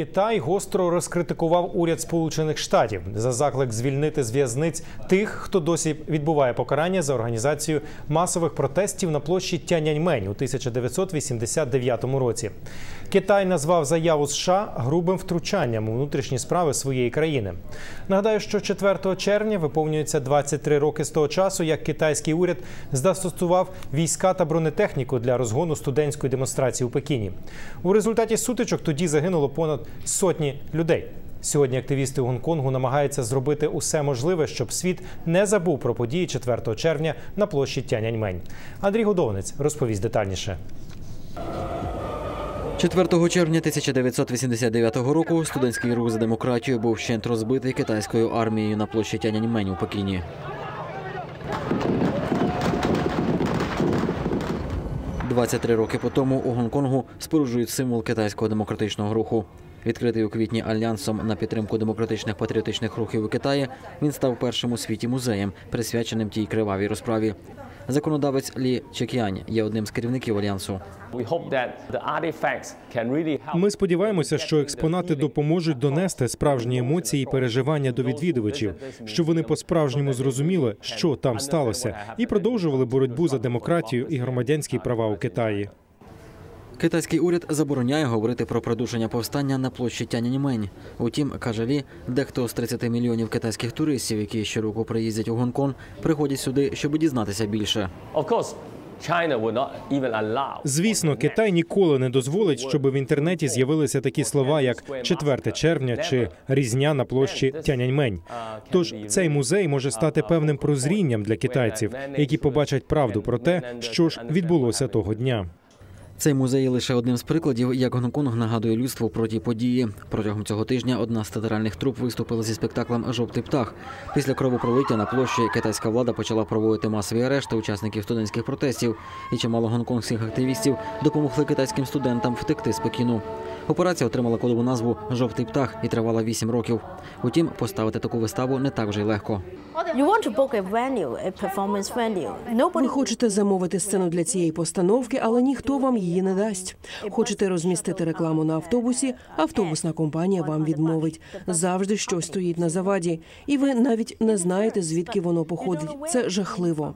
Китай гостро розкритикував уряд Сполучених Штатів за заклик звільнити з в'язниць тих, хто досі відбуває покарання за організацію масових протестів на площі Тяньаньмень у 1989 році. Китай назвав заяву США грубим втручанням у внутрішні справи своєї країни. Нагадаю, що 4 червня виповнюється 23 роки з того часу, як китайський уряд застосував війська та бронетехніку для розгону студентської демонстрації у Пекіні. У результаті сутичок тоді загинуло понад сотні людей. Сьогодні активісти Гонконгу намагаються зробити усе можливе, щоб світ не забув про події 4 червня на площі Тяньаньмень. Андрій Годовнець розповість детальніше. 4 червня 1989 року студентський рух за демократію був вщент розбитий китайською армією на площі Тяньаньмень у Пекіні. «23 роки по тому у Гонконгу споруджують символ китайського демократичного руху. Відкритий у квітні альянсом на підтримку демократичних патріотичних рухів у Китаї, він став першим у світі музеєм, присвяченим тій кривавій розправі. Законодавець Лі Чек'янь є одним з керівників альянсу. Ми сподіваємося, що експонати допоможуть донести справжні емоції і переживання до відвідувачів, щоб вони по-справжньому зрозуміли, що там сталося, і продовжували боротьбу за демократію і громадянські права у Китаї. Китайський уряд забороняє говорити про придушення повстання на площі Тяньаньмень. Утім, каже Лі, дехто з 30 мільйонів китайських туристів, які щороку приїздять у Гонконг, приходять сюди, щоб дізнатися більше. Звісно, Китай ніколи не дозволить, щоб в інтернеті з'явилися такі слова, як 4 червня чи різня на площі Тяньаньмень. Тож цей музей може стати певним прозрінням для китайців, які побачать правду про те, що ж відбулося того дня. Цей музей лише одним з прикладів, як Гонконг нагадує людству про ті події. Протягом цього тижня одна з театральних труп виступила зі спектаклем Жовтий птах. Після кровопролиття на площі китайська влада почала проводити масові арешти учасників студентських протестів, і чимало гонконгських активістів допомогли китайським студентам втекти з Пекіну. Операція отримала кодову назву Жовтий птах і тривала 8 років. Утім, поставити таку виставу не так вже й легко. Ви хочете замовити сцену для цієї постановки, але ніхто вам її не дасть. Хочете розмістити рекламу на автобусі, автобусна компанія вам відмовить. Завжди щось стоїть на заваді, і ви навіть не знаєте, звідки воно походить. Це жахливо.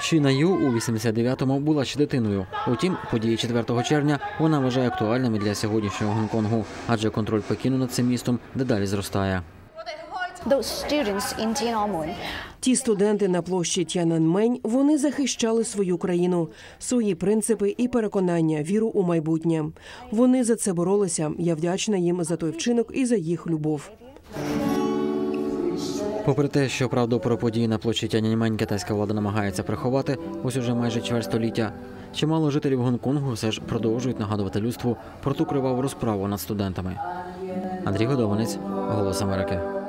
Шіна Ю у 89-му була ще дитиною. Утім, події 4 червня вона вважає актуальними для сьогоднішнього Гонконгу, адже контроль Пекіну над цим містом дедалі зростає. Those students in Tiananmen Ті студенти на площі Тяньаньмень, вони захищали свою країну, свої принципи і переконання, віру у майбутнє. Вони за це боролися. Я вдячна їм за той вчинок і за їх любов. Попри те, що правду про події на площі Тяньаньмень китайська влада намагається приховати ось уже майже чверть століття, чимало жителів Гонконгу все ж продовжують нагадувати людству про ту криваву розправу над студентами. Андрій Годованець, Голос Америки.